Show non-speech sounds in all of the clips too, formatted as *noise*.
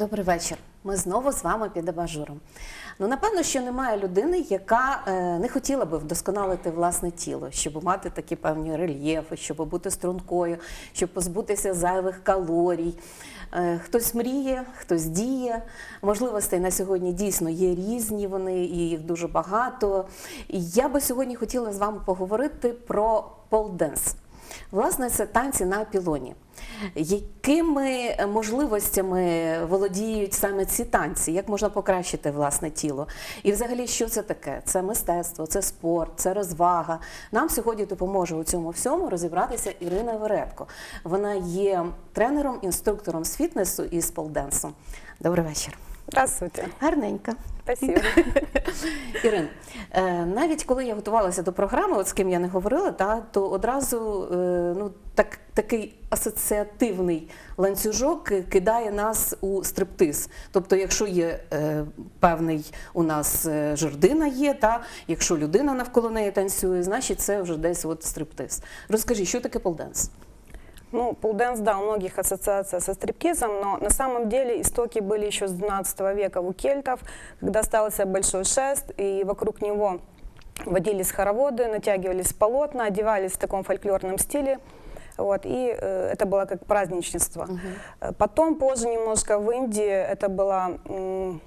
Добрий вечір. Ми знову з вами під абажуром. Ну, напевно, що немає людини, яка е, не хотіла би вдосконалити власне тіло, щоб мати такі певні рельєфи, щоб бути стрункою, щоб позбутися зайвих калорій. Е, хтось мріє, хтось діє. Можливостей на сьогодні дійсно є різні, вони і їх дуже багато. І я би сьогодні хотіла з вами поговорити про полденс. Власне, це танці на пілоні. Якими можливостями володіють саме ці танці? Як можна покращити власне тіло? І взагалі, що це таке? Це мистецтво, це спорт, це розвага. Нам сьогодні допоможе у цьому всьому розібратися Ірина Веретко. Вона є тренером, інструктором з фітнесу і з полденсу. Добрий вечір. Здравствуйте. Гарненько. Спасибо. *laughs* Ірин, е, навіть коли я готувалася до програми, от з ким я не говорила, та, то одразу е, ну, так, такий асоціативний ланцюжок кидає нас у стриптиз. Тобто, якщо є е, певний у нас жердина є, та, якщо людина навколо неї танцює, значить це вже десь от стриптиз. Розкажи, що таке полденс? Ну, полденс, да, у многих ассоциация со стриптизом, но на самом деле истоки были еще с 12 века у кельтов, когда остался большой шест, и вокруг него водились хороводы, натягивались полотна, одевались в таком фольклорном стиле. Вот, и э, это было как праздничество. Э, Потом, позже немножко в Индии, это было м,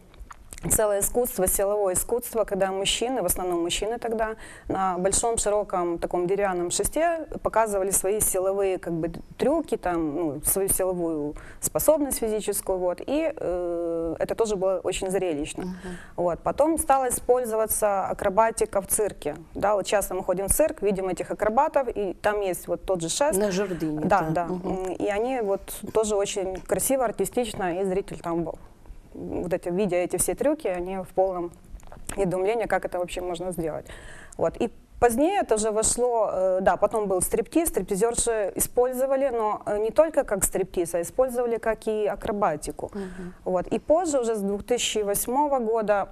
целое искусство, силовое искусство, когда мужчины, в основном мужчины тогда, на большом широком таком деревянном шесте показывали свои силовые как бы трюки, там, ну, свою силовую способность физическую, вот, и э, это тоже было очень зрелищно. Вот. Потом стала использоваться акробатика в цирке, да, вот часто мы ходим в цирк, видим этих акробатов, и там есть вот тот же шест, На жердині. да, та. да. Мгм. М, И они вот тоже очень красиво, артистично, и зритель там был. Вот эти, видя эти все трюки, они в полном недоумении, как это вообще можно сделать. Вот. И позднее это уже вошло, э, да, потом был стриптиз, стриптизерши использовали, но э, не только как стриптиз, а использовали как и акробатику. Вот. И позже, уже с 2008 года,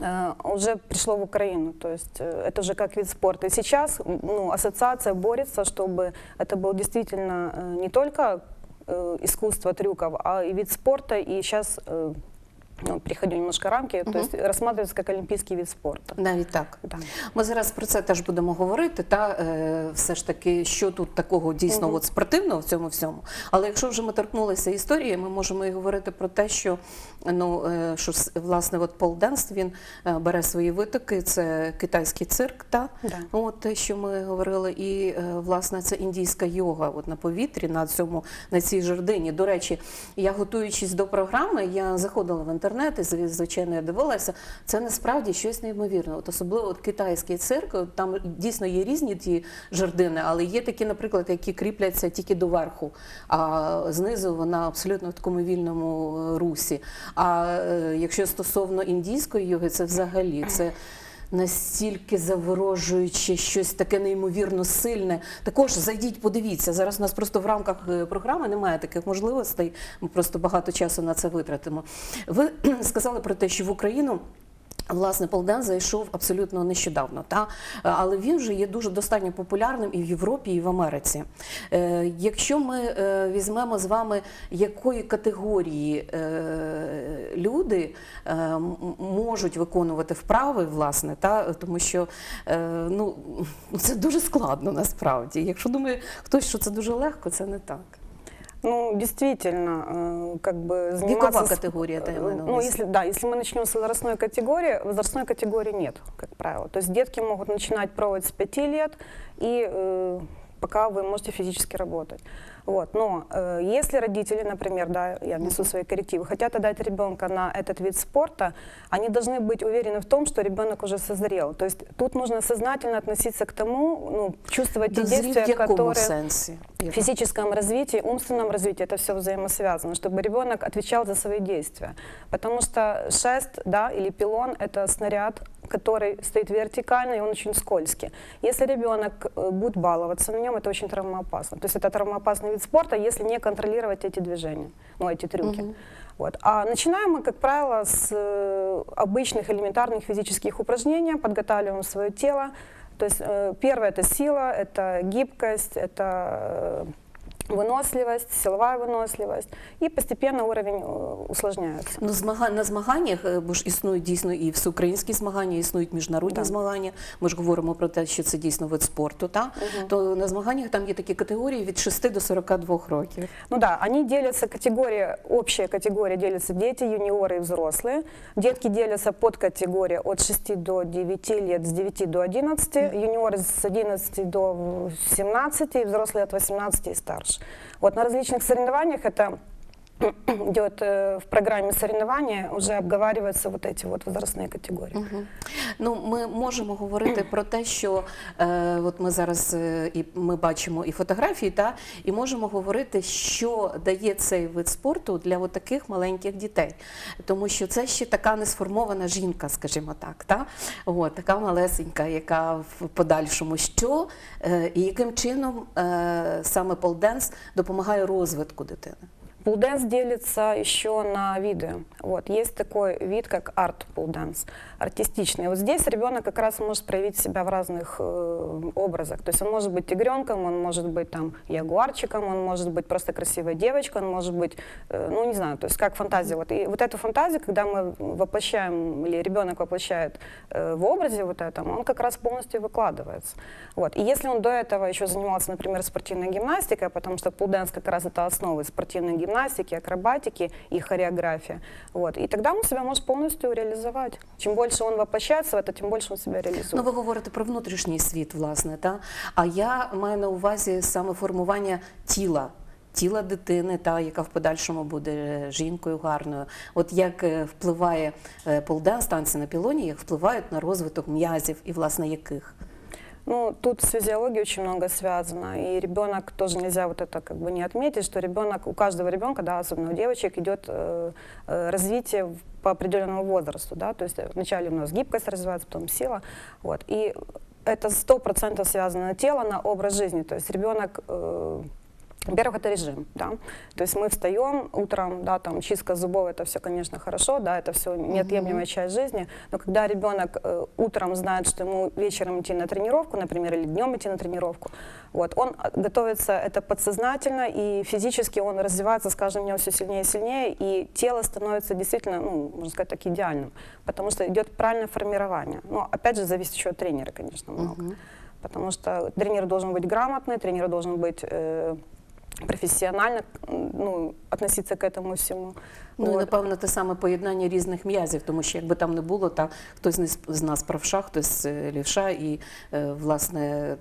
э, уже пришло в Украину. То есть это уже как вид спорта. И сейчас ну, ассоциация борется, чтобы это был действительно не только э, искусство трюков, а и вид спорта. И сейчас э, ну, переходю немножко рамки, то есть рассматривается как олимпийский вид спорта. Навіть так. Да. Ми зараз про це теж будемо говорити. Та е, все ж таки, що тут такого дійсно от спортивного в цьому всьому. Але якщо вже ми торкнулися історії, ми можемо і говорити про те, що ну е, що власне от полденс він е, бере свої витоки. Це китайський цирк, та Да. от те, що ми говорили, і е, власне це індійська йога. От на повітрі, на цьому на цій жердині. До речі, я готуючись до програми, я заходила в інтернет і звичайно я дивилася. Це насправді щось неймовірне. От особливо от китайський церкви, Там дійсно є різні ті жердини, але є такі, наприклад, які кріпляться тільки до верху, а знизу вона абсолютно в такому вільному е, русі. А е, якщо стосовно індійської йоги, це взагалі це. Настільки заворожуюче, щось таке неймовірно сильне. Також зайдіть, подивіться. Зараз у нас просто в рамках е, програми немає таких можливостей. Ми просто багато часу на це витратимо. Ви *clears throat* сказали про те, що в Україну. Власне, полден зайшов абсолютно нещодавно, та але він вже є дуже достатньо популярним і в Європі, і в Америці. Е, якщо ми е, візьмемо з вами, якої категорії е, люди е, можуть виконувати вправи, власне, та тому що е, ну це дуже складно насправді. Якщо думає хтось, що це дуже легко, це не так. Ну, действительно, э, как бы заниматься... Векова с- категория, это я имею на Ну, увазі. если, да, если мы начнем с возрастной категории, возрастной категории нет, как правило. То есть детки могут начинать пробовать с 5 лет, и э, пока вы можете физически работать. Вот. Но э, если родители, например, да, я внесу свои коррективы, хотят отдать ребенка на этот вид спорта, они должны быть уверены в том, что ребенок уже созрел. То есть тут нужно сознательно относиться к тому, ну, чувствовать те Дозрів в действия, якому которые сенсі? в физическом развитии, умственном развитии это все взаимосвязано, чтобы ребенок отвечал за свои действия. Потому что шест, да, или пилон – это снаряд, который стоит вертикально, и он очень скользкий. Если ребенок э, будет баловаться на нем, это очень травмоопасно. То есть это травмоопасный вид спорта, если не контролировать эти движения, ну, эти трюки. Вот. А начинаем мы, как правило, с э, обычных элементарных физических упражнений, подготавливаем свое тело. То есть э, первое – это сила, это гибкость, это э, выносливость, силовая выносливость, и постепенно уровень э, усложняется. Ну, змага... на змаганнях, е, бо ж існують дійсно і всеукраїнські змагання, існують міжнародні Так. змагання. Ми ж говоримо про те, що це дійсно вид спорту. Та? То на змаганнях там є такі категорії від 6 до 42 років. Ну да, они делятся, категория, общая категория делится дети, юниоры и взрослые. Детки делятся под категории от 6 до 9 лет, с 9 до 11, юниоры с 11 до 17, и взрослые от 18 и старше. Вот на различных соревнованиях это *clears throat* идет э, в программе соревнования, уже обговариваются вот эти вот возрастные категории. Ну, ми можемо говорити про те, що е, от ми зараз е, і ми бачимо і фотографії, та і можемо говорити, що дає цей вид спорту для от таких маленьких дітей, тому що це ще така несформована жінка, скажімо так, та от така малесенька, яка в подальшому що е, і яким чином е, саме полденс допомагає розвитку дитини. Пулденс делится еще на виды. Вот, есть такой вид, как арт пулденс, артистичный. Вот здесь ребенок как раз может проявить себя в разных э, образах. То есть он может быть тигренком, он может быть там ягуарчиком, он может быть просто красивой девочкой, он может быть, э, ну не знаю, то есть как фантазия. Вот. И вот эту фантазию, когда мы воплощаем, или ребенок воплощает э, в образе вот этом, он как раз полностью выкладывается. Вот. И если он до этого еще занимался, например, спортивной гимнастикой, потому что пулденс как раз это основы спортивной гимнастики, акробатики и хореография, вот, и тогда он себя может полностью реализовать. Чем больше он воплощается в это, тем больше он себя реализует. Ну, ви говорите про внутрішній світ, власне, та? а я маю на увазі саме формування тіла. Тіла дитини, та яка в подальшому буде жінкою гарною. От як е, впливає е, полденс, танці на пілоні, як впливають на розвиток м'язів і власне яких? Ну, тут с физиологией очень много связано, и ребенок тоже нельзя вот это как бы не отметить, что ребенок, у каждого ребенка, да, особенно у девочек, идет э, э, развитие в- по определенному возрасту, да, то есть э, вначале у нас гибкость развивается, потом сила, вот, и это сто процентов связано на тело, на образ жизни, то есть ребенок э, во-первых, это режим, да. То есть мы встаем утром, да, там чистка зубов, это все, конечно, хорошо, да, это все неотъемлемая часть жизни. Но когда ребенок э, утром знает, что ему вечером идти на тренировку, например, или днем идти на тренировку, вот, он а, готовится это подсознательно и физически он развивается с каждым днем все сильнее и сильнее, и тело становится действительно, ну, можно сказать так, идеальным, потому что идет правильное формирование. Но опять же зависит еще от тренера, конечно, много. Потому что тренер должен быть грамотный, тренер должен быть э, профессионально м, ну, относиться к этому всему. Ну, і, Вот. напевно, те саме поєднання різних м'язів, тому що якби там не було, та хтось не з- з нас правша, хтось е, лівша, і е, власне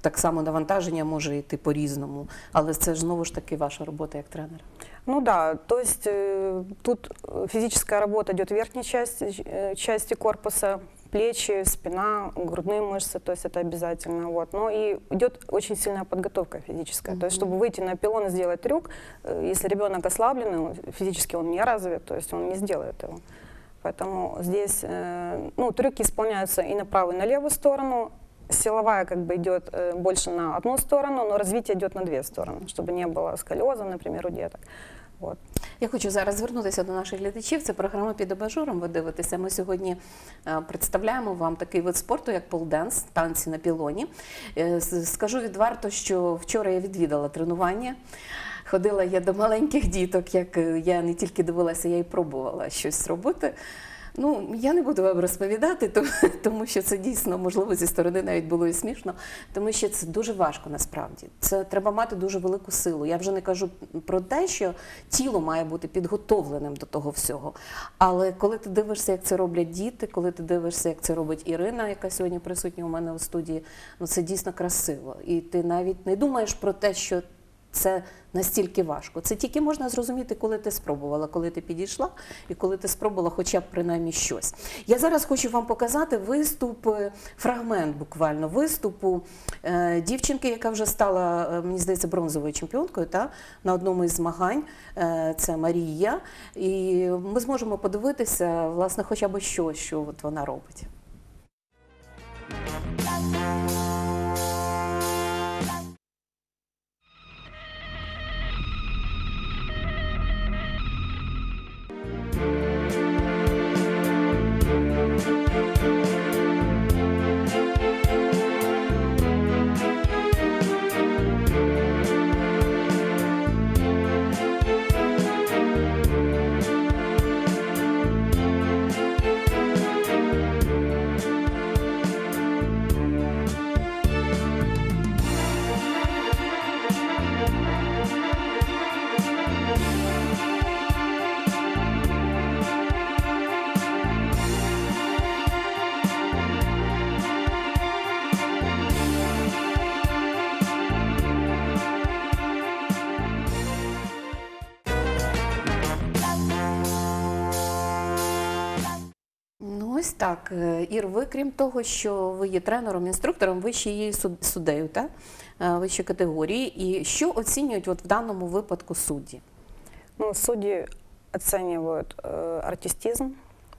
так само навантаження може йти по-різному. Але це ж знову ж таки ваша робота як тренера. Ну да, то есть э, тут э, физическая работа идет в верхней части, э, части корпуса, плечи, спина, грудные мышцы, то есть это обязательно. Вот. Но и идет очень сильная подготовка физическая. То есть, чтобы выйти на пилон и сделать трюк, э, если ребенок ослабленный, физически он не развит, то есть он не сделает его. Поэтому здесь э, ну, трюки исполняются и на правую, и на левую сторону. Силовая как бы идет э, больше на одну сторону, но развитие идет на две стороны, чтобы не было сколиоза, например, у деток. Вот. Я хочу зараз звернутися до наших глядачів. Це програма під абажуром. Ви дивитеся. Ми сьогодні е, представляємо вам такий вид спорту, як полденс, танці на пілоні. Е, Скажу відверто, що вчора я відвідала тренування. Ходила я до маленьких діток, як е, я не тільки дивилася, я і пробувала щось робити. Ну, я не буду вам розповідати, *laughs* тому, що це дійсно, можливо, зі сторони навіть було і смішно, тому що це дуже важко насправді. Це треба мати дуже велику силу. Я вже не кажу про те, що тіло має бути підготовленим до того всього. Але коли ти дивишся, як це роблять діти, коли ти дивишся, як це робить Ірина, яка сьогодні присутня у мене у студії, ну це дійсно красиво. І ти навіть не думаєш про те, що це настільки важко. Це тільки можна зрозуміти, коли ти спробувала, коли ти підійшла і коли ти спробувала хоча б принаймні щось. Я зараз хочу вам показати виступ, е, фрагмент буквально виступу е, дівчинки, яка вже стала, е, мені здається, бронзовою чемпіонкою та, на одному із змагань. Це Марія. І ми зможемо подивитися, власне, хоча б що, що от вона робить. ось так. Е, Ір, ви крім того, що ви є тренером, інструктором, ви ще є суд- суддею, так? Е, Вищої категорії. І що оцінюють от в даному випадку судді? Ну, судьи оценивают э, артистизм,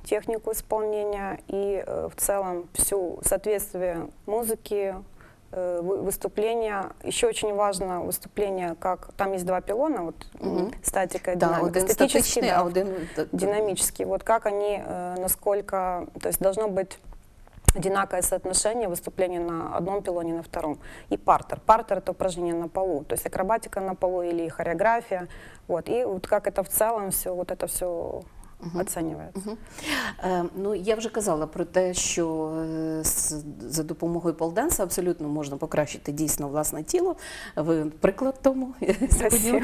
технику исполнения и э, в целом всю соответствие музыки, э, вы- выступления. Еще очень важно выступление, как там есть два пилона, вот м, Мгм. статика и Да, динамика. один Статический, статичний, да, а один т- т- динамический. Вот как они, э, насколько, то есть должно быть одинаковое соотношение выступления на одном пилоне, на втором. И партер. Партер это упражнение на полу, то есть акробатика на полу или хореография. Вот. И вот как это в целом все, вот это все оценивается. Мгм. Е, Ну, я вже казала про те, що е, за допомогою полденса абсолютно можна покращити дійсно власне тіло. Ви приклад тому *laughs*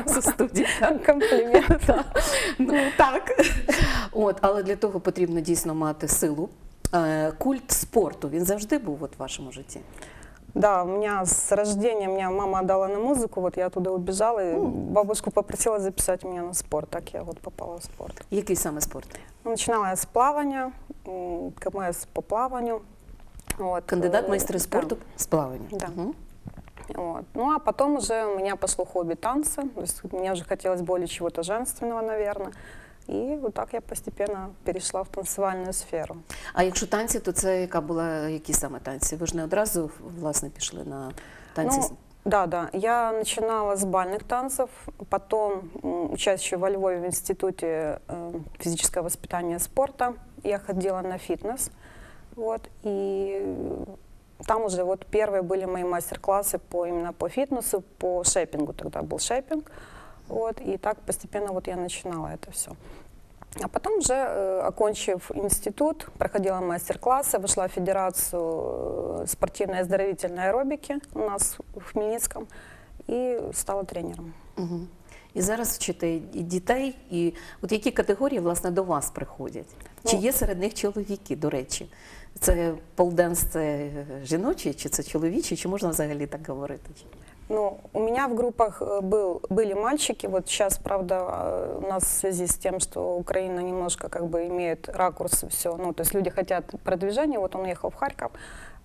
нас студії. *laughs* так? Ну так. От, але для того потрібно дійсно мати силу. Е, Культ спорту він завжди був от в вашому житті. Да, у меня с рождения меня мама отдала на музыку, вот я оттуда убежала, и бабушку попросила записать меня на спорт, так я вот попала в спорт. Який саме спорт? Ну, Начинала я с плавания, м, КМС по плаванию. Вот. Кандидат в Э, майстри да. спорту з плавання. Да. Мгм. Вот. Ну а потом уже у меня пошло хобби танцы. То есть мне уже хотелось более чего-то женственного, наверное. И вот так я постепенно перешла в танцевальную сферу. А якщо танці, то це яка була які саме танці? Ви ж не одразу власне пішли на танці. Ну, да, да. Я начинала с бальных танцев, потом, м, учась еще во Львове в Институте э, физического воспитания и спорта, я ходила на фитнес. Вот, и э, там уже вот первые были мои мастер-классы по, именно по фитнесу, по шейпингу, тогда был шейпинг. Вот, и так постепенно вот я начинала это все. А потом уже, э, окончив институт, проходила мастер-классы, вошла в Федерацию э, спортивной и оздоровительной аэробики у нас в Хмельницком и стала тренером. Угу. І зараз вчите і дітей, і от які категорії власне до вас приходять? Чи Ну, є серед них чоловіки, до речі? Це полденс це жіночий, чи це чоловічий, чи можна взагалі так говорити? Ну, у меня в группах э, был, были мальчики, вот сейчас, правда, э, у нас в связи с тем, что Украина немножко как бы имеет ракурс все, ну, то есть люди хотят продвижения, вот он уехал в Харьков,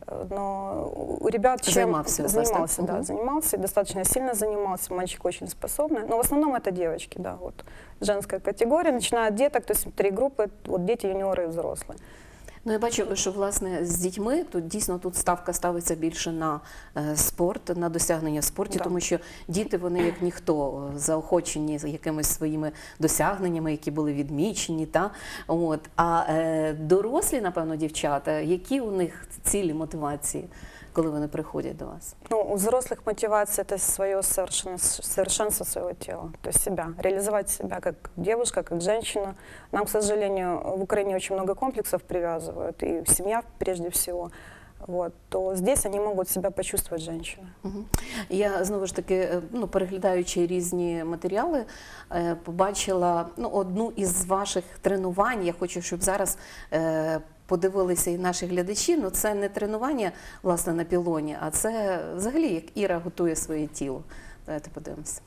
э, но у ребят чем Занимался у вас, да? занимался, да, Мгм. занимался, и достаточно сильно занимался, мальчик очень способный, но в основном это девочки, да, вот женская категория, начиная от деток, то есть три группы, вот дети, юниоры и взрослые. Ну, я бачу, що власне з дітьми тут дійсно тут ставка ставиться більше на е, спорт, на досягнення в спорті, Да. тому що діти вони як ніхто е, заохочені якимись своїми досягненнями, які були відмічені. Та от а е, дорослі, напевно, дівчата, які у них цілі мотивації, коли вони приходять до вас? Ну, у взрослых мотивация это свое совершенство, совершенство своего тела, то есть себя, реализовать себя как девушка, как женщина. Нам, к сожалению, в Украине очень много комплексов привязывают, и семья прежде всего. Вот, то здесь они могут себя почувствовать женщиной. Мгм. Я знову ж таки, е, ну, переглядаючи різні матеріали, е, побачила ну, одну із ваших тренувань. Я хочу, щоб зараз е, подивилися і наші глядачі. Ну, це не тренування власне на пілоні, а це взагалі як Іра готує своє тіло. Давайте подивимося.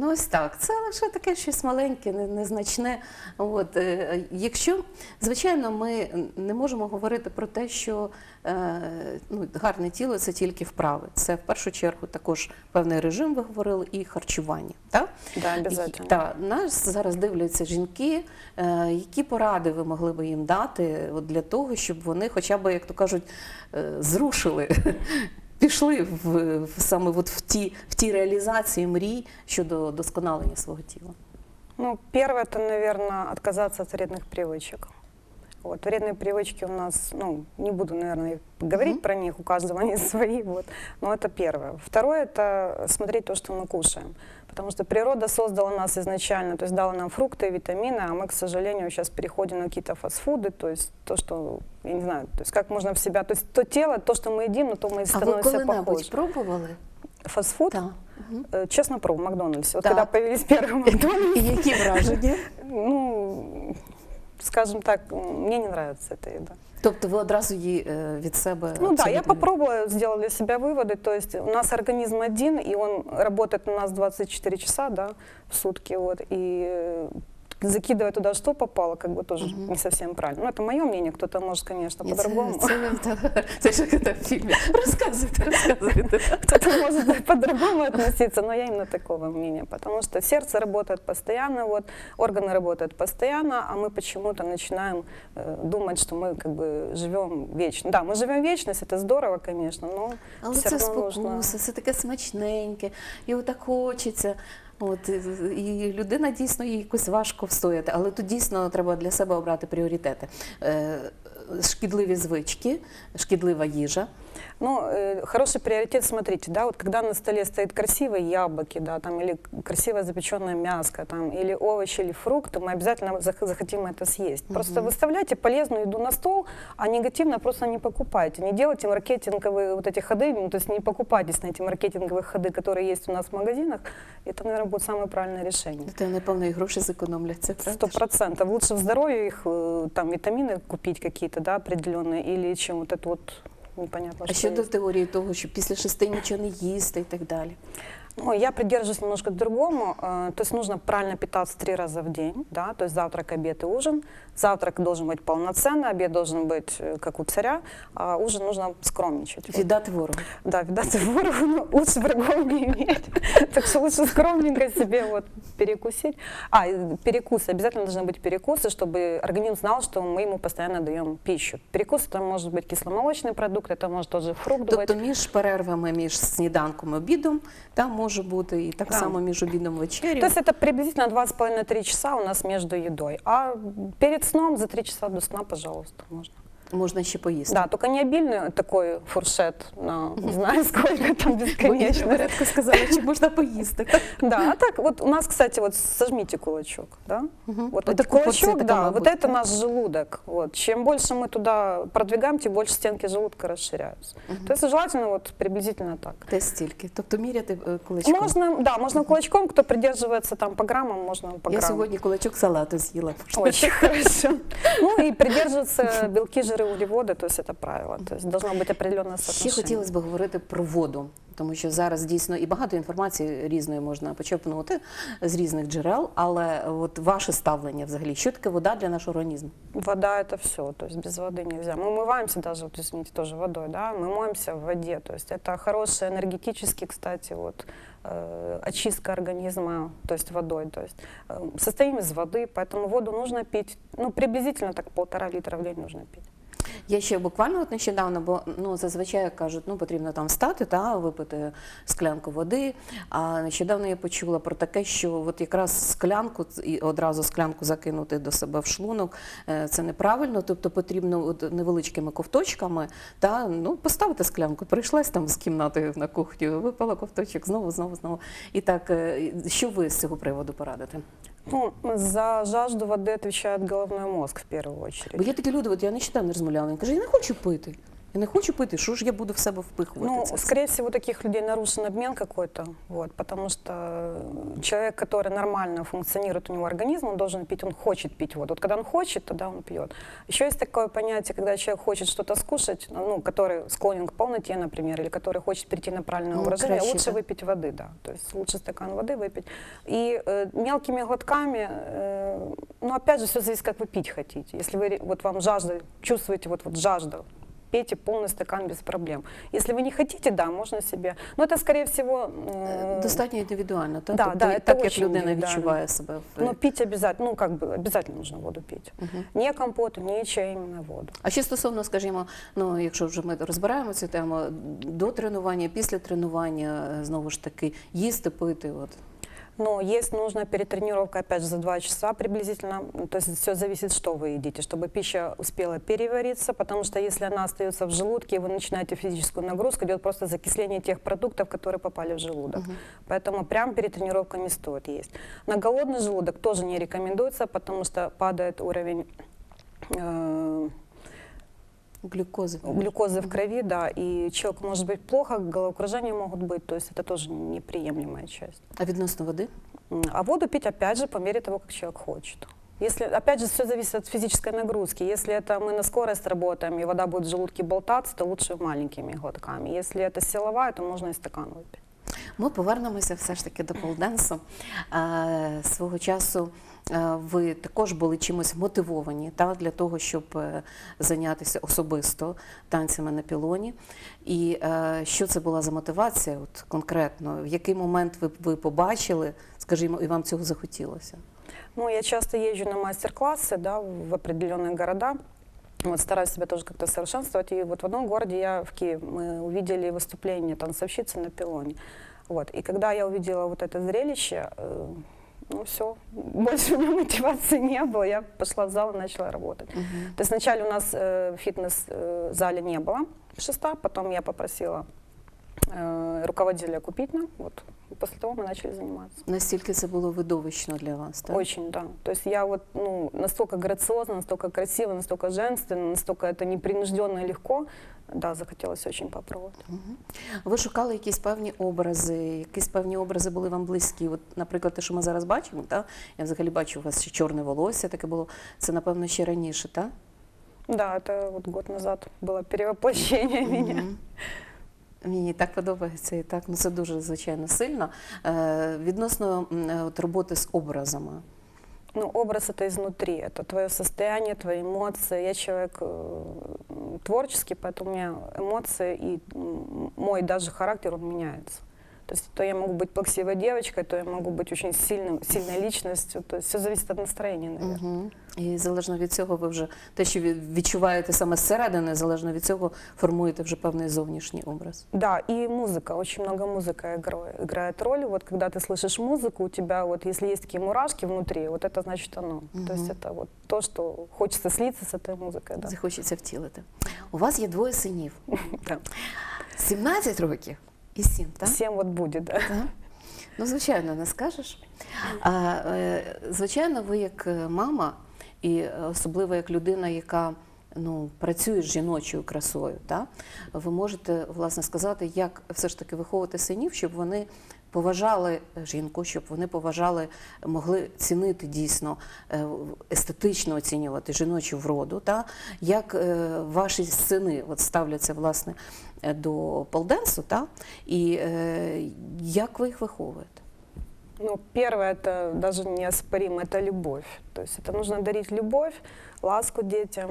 Ну, ось так. Це лише таке щось маленьке, незначне. От, е, якщо, звичайно, ми не можемо говорити про те, що е, ну, гарне тіло це тільки вправи. Це в першу чергу також певний режим, ви говорили, і харчування. Так? Да, обязательно. Так, нас зараз дивляться жінки. Е, які поради ви могли би їм дати от для того, щоб вони, хоча б, як то кажуть, зрушили, пішли в, в саме от в ті в ті реалізації мрій щодо досконалення свого тіла? Ну, первое, это, наверное, отказаться от вредных привычек. Вот, вредные привычки у нас, ну, не буду, наверное, говорить Мгм. про них, у каждого они *laughs* свои, вот, но это первое. Второе, это смотреть то, что мы кушаем, Потому что природа создала нас изначально, то есть дала нам фрукты, витамины, а мы, к сожалению, сейчас переходим на какие-то фастфуды, то есть то, что, я не знаю, то есть как можно в себя, то есть то тело, то, что мы едим, на то мы и А ви становимся коли-небудь похожи. пробували? Фастфуд? Так. Э, Честно, пробовал в Макдональдсе. Вот Так. когда появились первые *laughs* І Макдональдсы, які враження? *laughs* ну, скажем так, мне не нравится эта еда. Тобто ви одразу її е, від себе Ну да, я абсолютно- попробовала, сделала для себя выводы. То есть у нас организм один, и он работает у нас 24 часа да, в сутки. Вот, и э, закидывая туда что попало, как бы тоже Мгм. не совсем правильно. Ну, это мое мнение, кто-то может, конечно, Ні, це, по-другому. це, це, це ж *laughs* як в фільмі. Розказуйте, розказуйте. *laughs* Кто-то может по-другому относиться, но я именно такого мнения, потому что сердце работает постоянно, вот, органы работают постоянно, а мы почему-то начинаем э, думать, что мы как бы живем вечно. Да, мы живем вечность, это здорово, конечно, но Але все це равно нужно... спокуса, це таке смачненьке, і отак хочеться. От, і- людина дійсно їй якось важко встояти, але тут дійсно треба для себе обрати пріоритети. Е, шкідливі звички, шкідлива їжа. Ну, э, хороший приоритет, смотрите, да, вот когда на столе стоит красивые яблоки, да, там, или красивое запеченное мяско, там, или овощи, или фрукты, мы обязательно зах- захотим это съесть. Просто Мгм. выставляйте полезную еду на стол, а негативно просто не покупайте. Не делайте маркетинговые вот эти ходы, ну, то есть не покупайтесь на эти маркетинговые ходы, которые есть у нас в магазинах. Это, наверное, будет самое правильное решение. Це, напевно, і гроші зекономлять. Це правда. Сто процентов. Лучше в здоровье их, э, там, витамины купить какие-то, да, определенные, или чем вот это вот непонятно А що щодо теорії того, що після шести нічого не їсти і так далі. Ну, я придерживаюсь немножко к другому. Э, То есть нужно правильно питаться три раза в день, да, то есть завтрак, обед и ужин. Завтрак должен быть полноценный, обед должен быть э, как у царя, а ужин нужно скромничать. Вот. Віддати ворогу. Да, видать, ворогу ну, лучше врагов не иметь. *laughs* Так что лучше скромненько себе вот перекусить. А, и перекусы, обязательно должны быть перекусы, чтобы организм знал, что мы ему постоянно даем пищу. Перекус это может быть кисломолочный продукт, это может тоже фрукт быть. Тобто між перервами, між сніданком і обідом, там може бути і так Да. само між обідом вечерю. То есть это приблизительно 2,5-3 часа у нас между едой. А перед сном за 3 часа до сна, пожалуйста, можно. Можна ще поїсти. Да, только не обильный такой фуршет на не знаю сколько там Бо бесконечно. порядку сказали, чи можна поїсти. Да, а так вот у нас, кстати, вот сожмите кулачок, да? Мгм. Вот Вот этот такую порцию кулачок, это да, мало вот будет, это да? наш желудок. Вот. Чем больше мы туда продвигаем, тем больше стенки желудка расширяются. То есть желательно вот приблизительно так. Те стільки. Тобто міряти е, кулачком. Можно, да, можно кулачком, кто придерживается там по граммам, можно по Я граммам. сьогодні кулачок салату з'їла. Очень хорошо. *laughs* Ну и придерживаться белки, жиры, углеводы, то есть это правило. То есть должно быть определенное Ще соотношение. хотілося б говорити про воду, тому що зараз дійсно і багато інформації різної можна почерпнути з різних джерел, але от ваше ставлення взагалі, що таке вода для нашого організму? Вода это все, то есть без воды нельзя. Мы умываемся даже, вот, извините, тоже водой, да, мы моемся в воде, то есть это хороший энергетический, кстати, вот, э, очистка организма, то есть водой, то есть э, состоим из воды, поэтому воду нужно пить, ну, приблизительно так полтора литра в день нужно пить. Я ще буквально от нещодавно, бо ну зазвичай кажуть, ну потрібно там встати та випити склянку води. А нещодавно я почула про таке, що от якраз склянку і одразу склянку закинути до себе в шлунок е, це неправильно. Тобто потрібно от невеличкими ковточками та ну поставити склянку. Прийшлась там з кімнати на кухню, випала ковточок, знову, знову, знову. І так, е, що ви з цього приводу порадите? Ну, за жажду воды отвечает головной мозг в первую Бо є такі люди, от я нещодавно розмовляла, він каже, я не хочу пити. Я не хочу пити, що ж я буду в себе впихувати? Ну, це все? скорее всего, у таких людей нарушен обмен какой-то, вот, потому что человек, который нормально функционирует, у него организм, он должен пить, он хочет пить воду. Вот когда он хочет, тогда он пьет. Еще есть такое понятие, когда человек хочет что-то скушать, ну, который склонен к полноте, например, или который хочет перейти на правильное Ну, образ жизни, краще, лучше да. выпить воды, да. То есть лучше стакан воды выпить. И э, мелкими глотками, э, ну, опять же, все зависит, как вы пить хотите. Если вы, ре- вот вам жажда, чувствуете вот, вот жажда, пейте полный стакан без проблем. Если вы не хотите, да, можно себе. Но это, скорее всего... э, Достатньо індивідуально, так? Да, тобто, да, це так як очень людина індивідуально. відчуває себе в Но пить обязательно, ну, как бы, обязательно нужно воду пить. Мгм. Не компот, не чай, именно воду. А ще стосовно, скажімо, ну якщо вже ми розбираємо цю тему, до тренування, після тренування, е, знову ж таки, їсти, пити. От. Но есть нужно перетренировка, опять же, за 2 часа приблизительно. То есть все зависит, что вы едите, чтобы пища успела перевариться, потому что если она остается в желудке, и вы начинаете физическую нагрузку, идет просто закисление тех продуктов, которые попали в желудок. Мгм. Поэтому прям перетренировка не стоит есть. На голодный желудок тоже не рекомендуется, потому что падает уровень э, Глюкози. глюкозы в крови, да, и человеку может быть плохо, головокружения могут быть, то есть это тоже неприемлемая часть. А відносно води? М, А воду пить, опять же, по мере того, как человек хочет. Если, опять же, все зависит от физической нагрузки. Если это мы на скорость работаем, и вода будет в желудке болтаться, то лучше маленькими глотками. Если это силовая, то можно и стакан выпить. Ми повернемося все ж таки до полденсу. Е, Свого часу е, ви також були чимось мотивовані та, для того, щоб е, зайнятися особисто танцями на пілоні. І е, що це була за мотивація от, конкретно? В який момент ви, ви побачили, скажімо, і вам цього захотілося? Ну, я часто езжу на мастер-классы, да, в определенные города. Вот стараюсь себя тоже как-то совершенствовать. И вот в одном городе я в Киеве, мы увидели выступление танцовщицы на пилоне. Вот. И когда я увидела вот это зрелище, э, ну все, больше у меня мотивации не было. Я пошла в зал и начала работать. То есть вначале у нас э, в фитнес-зале не было шеста, потом я попросила э, руководителя купить нам. Вот. И после того мы начали заниматься. Настільки це було видовищно для вас? Так? Очень, да. То есть я вот ну, настолько грациозно, настолько красиво, настолько женственно, настолько это непринужденно и легко, да, захотелось очень попробовать. Мгм. Ви шукали якісь певні образи, якісь певні образи були вам близькі. От, наприклад, те, що ми зараз бачимо, та? я взагалі бачу у вас ще чорне волосся, таке було. Це, напевно, ще раніше, так? Да, это вот год назад было перевоплощение меня. *laughs* Мгм. Мені так подобається і так. Ну це дуже звичайно сильно. Е, відносно м, е, от, роботи з образами. Ну, образ это изнутри, это твое состояние, твои эмоции. Я человек э, м, творческий, поэтому у меня эмоции и м, мой даже характер, он меняется. То есть то я могу быть плаксивой девочкой, то я могу быть очень сильным, сильной личностью. То есть все зависит от настроения, наверное. Угу. І залежно від цього, ви вже те, що ви відчуваєте саме зсередини, залежно від цього формуєте вже певний зовнішній образ. Да, и музыка, очень много музыка играет, играет роль. Вот когда ты слышишь музыку, у тебя вот, если есть такие мурашки внутри, вот это значит оно. То есть Мгм. это вот то, что хочется слиться с этой музыкой, да. Захочеться втілити. У вас є двоє синів. *laughs* 17 років і сім, так? Сім от буде, так. да. Ну, звичайно, не скажеш. А, е, звичайно, ви як е, мама, і особливо як людина, яка ну, працює з жіночою красою, так? ви можете власне сказати, як все ж таки виховувати синів, щоб вони поважали жінку, щоб вони поважали, могли цінити дійсно е, естетично оцінювати жіночу вроду, та? як е, ваші сини от ставляться власне е, до полденсу, та? і е, як ви їх виховуєте? Ну, первое, это даже неоспоримо, это любовь. То есть это нужно дарить любовь, ласку детям.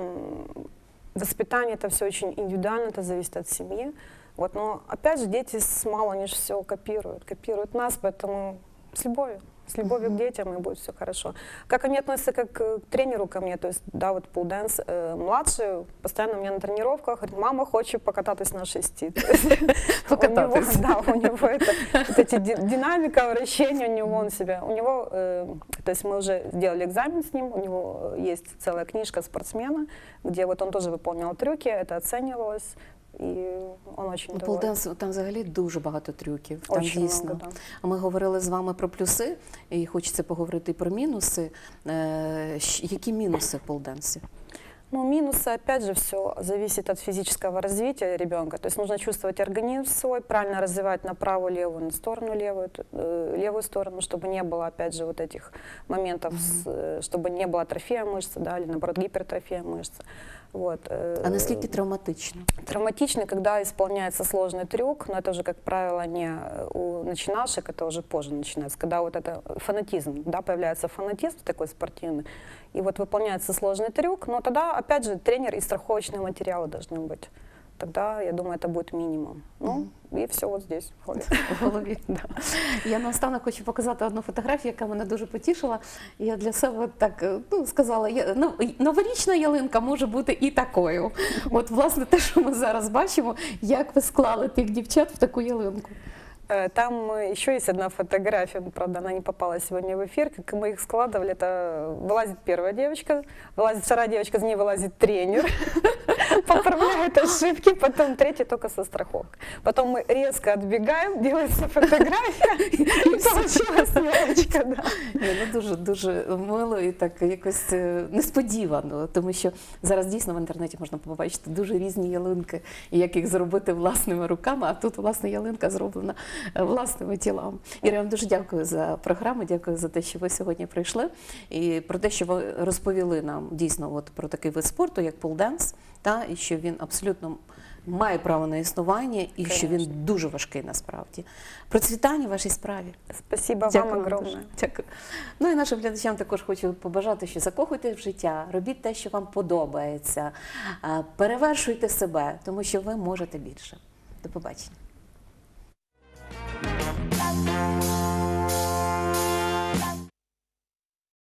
Воспитание это все очень индивидуально, это зависит от семьи. Вот, но опять же, дети с мало они же все копируют, копируют нас, поэтому с любовью. С любовью к детям, и будет все хорошо. Как они относятся как к тренеру ко мне, то есть, да, вот полденс, э, младший постоянно у меня на тренировках говорит, мама, хочу покататься на шести. *laughs* Покататься. Да, у него это, вот эти ди- динамика вращения, у него он себя, у него, э, то есть мы уже сделали экзамен с ним, у него э, есть целая книжка спортсмена, где вот он тоже выполнял трюки, это оценивалось, и он очень Ну, доволен. полденс там взагалі дуже багато трюків. Там Очень дійсно. много, да. А Ми говорили з вами про плюси, і хочеться поговорити і про мінуси. Е, щ- Які мінуси в полденсі? Ну, минусы, опять же, все зависит от физического развития ребенка. То есть нужно чувствовать организм свой, правильно развивать на правую, левую, на сторону левую, т- э, левую сторону, чтобы не было, опять же, вот этих моментов, с, э, чтобы не было атрофия мышцы, да, или наоборот гипертрофия мышцы. Вот. э, А наскільки травматично? Травматично, когда исполняется сложный трюк, но это уже, как правило, не у начинавших, это уже позже начинается, когда вот это фанатизм, да, появляется фанатизм такой спортивный, и вот выполняется сложный трюк, но тогда, опять же, тренер и страховочные материалы должны быть. Тогда, я думаю, это будет минимум. Ну, і все от здесь входит. в голові. *laughs* *laughs* Я наостанок хочу показати одну фотографію, яка мене дуже потішила. Я для себе так е, ну, сказала, я, ну, новорічна ялинка може бути і такою. От, власне, те, що ми зараз бачимо, як ви склали тих дівчат в таку ялинку. Э, Там э, еще есть одна фотография, ну, правда, она не попала сегодня в эфир. Как мы их складывали, это вылазит первая девочка, вылазит вторая девочка, за ней вылазит тренер, *laughs* поправляет ошибки, потом третий только со страховкой. Потом мы резко отбегаем, делается фотография, и *laughs* получилась елочка, да. Ні, ну дуже дуже мило і так якось е, несподівано, тому що зараз дійсно в інтернеті можна побачити дуже різні ялинки, і як їх зробити власними руками. А тут власне ялинка зроблена е, власними тілами. Іра, я вам дуже дякую за програму. Дякую за те, що ви сьогодні прийшли, і про те, що ви розповіли нам дійсно от про такий вид спорту, як полденс, та і що він абсолютно. Має право на існування і що він дуже важкий насправді. Процвітання в вашій справі. Спасибо Дякую вам дуже. Дякую. Ну і нашим глядачам також хочу побажати, що закохуйте в життя, робіть те, що вам подобається, перевершуйте себе, тому що ви можете більше. До побачення. Thank you.